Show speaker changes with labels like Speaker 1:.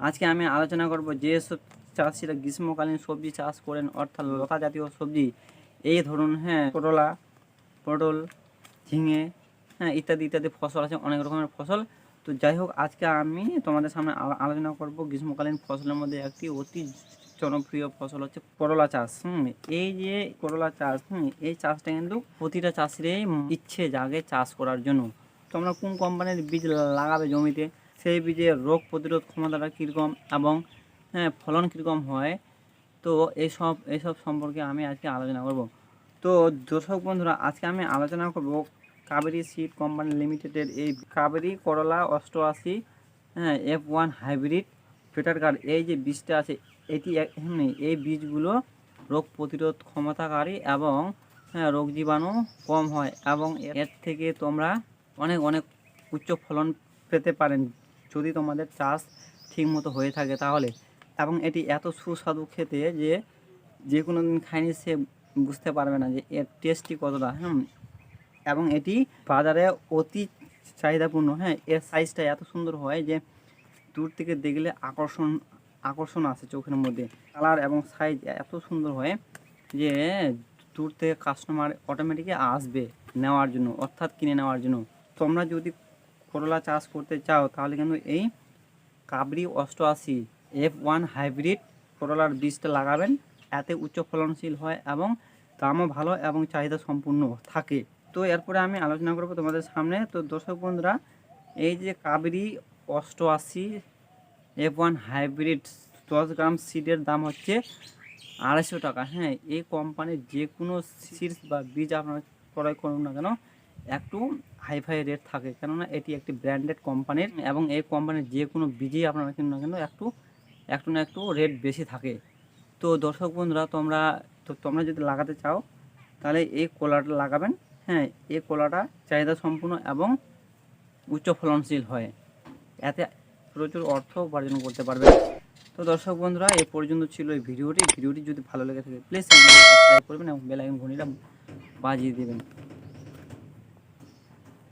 Speaker 1: আজকে আমি আলোচনা করব যেসব চাষিরা গ্রীষ্মকালীন সবজি চাষ করেন, অর্থাৎ লতা জাতীয় সবজি। এই ধরুন হ্যাঁ করলা, পটল, ঝিঙে হ্যাঁ ইত্যাদি ইত্যাদি ফসল আছে, অনেক রকমের ফসল। তো যাই হোক, আজকে আমি তোমাদের সামনে আলো- আলোচনা করব গ্রীষ্মকালীন ফসলের মধ্যে একটি অতি জনপ্রিয় ফসল হচ্ছে করলা চাষ। হুম, এই যে করলা চাষ, হুম, এই চাষটা কিন্তু প্রতিটা চাষিরই ইচ্ছে জাগে চাষ করার জন্য। তোমরা কোন কোম্পানির বীজ লাগাবে জমিতে? সেই বীজের রোগ প্রতিরোধ ক্ষমতাটা কীরকম এবং হ্যাঁ ফলন কীরকম হয়, তো এইসব এইসব সম্পর্কে আমি আজকে আলোচনা করব। তো দর্শক বন্ধুরা, আজকে আমি আলোচনা করব কাবেরি সিড কোম্পানি লিমিটেডের এই কাবেরি করলা অষ্টআশি হ্যাঁ F one hybrid fitter card এই যে বীজটা আছে, এটি এই বীজগুলো রোগ প্রতিরোধ ক্ষমতাকারী এবং হ্যাঁ রোগ জীবাণু কম হয় এবং এর থেকে তোমরা অনেক অনেক উচ্চ ফলন পেতে পারেন। যদি তোমাদের চাষ ঠিকমতো হয়ে থাকে তাহলে। এবং এটি এত সুস্বাদু খেতে যে যে কোনো দিন খায়নি সে বুঝতে পারবে না যে এর টেস্টটি কতটা হ্যাঁ এবং এটি বাজারে অতি চাহিদাপূর্ণ হ্যাঁ এর সাইজটা এত সুন্দর হয় যে দূর থেকে দেখলে আকর্ষণ আকর্ষণ আসে চোখের মধ্যে। কালার এবং সাইজ এত সুন্দর হয় যে দূর থেকে কাস্টমার অটোমেটিক আসবে নেওয়ার জন্য, অর্থাৎ কিনে নেওয়ার জন্য। তোমরা যদি করলা চাষ করতে চাও, তাহলে কিন্তু এই কাবরি অষ্টআশি এফ ওয়ান হাইব্রিড করলার বীজটা লাগাবেন। এতে উচ্চ ফলনশীল হয় এবং দামও ভালো এবং চাহিদা সম্পূর্ণ থাকে। তো এরপরে আমি আলোচনা করব তোমাদের সামনে। তো দর্শক বন্ধুরা, এই যে কাবেরি অষ্টআশি এফ ওয়ান হাইব্রিড দশ গ্রাম সিডের দাম হচ্ছে আড়াইশো টাকা। হ্যাঁ এই কোম্পানির যে কোনো সিডস বা বীজ আপনারা ক্রয় করুন না কেন একটু হাইফাই রেট থাকে। কেননা এটি একটি ব্র্যান্ডেড কোম্পানির এবং এই কোম্পানির যে কোনো বীজই আপনারা কিনুন না কেন, একটু একটু না একটু রেট বেশি থাকে। তো দর্শক বন্ধুরা, তোমরা, তো তোমরা যদি লাগাতে চাও, তাহলে এই কলাটা লাগাবেন। হ্যাঁ এই কলাটা চাহিদা সম্পূর্ণ এবং উচ্চ ফলনশীল হয়। এতে প্রচুর অর্থ উপার্জন করতে পারবে তো দর্শক বন্ধুরা, এ পর্যন্ত ছিল এই ভিডিওটি। ভিডিওটি যদি ভালো লেগে থাকে প্লিজ সাবস্ক্রাইব করবেন এবং বেল আইকন ঘড়িটা বাজিয়ে দেবেন।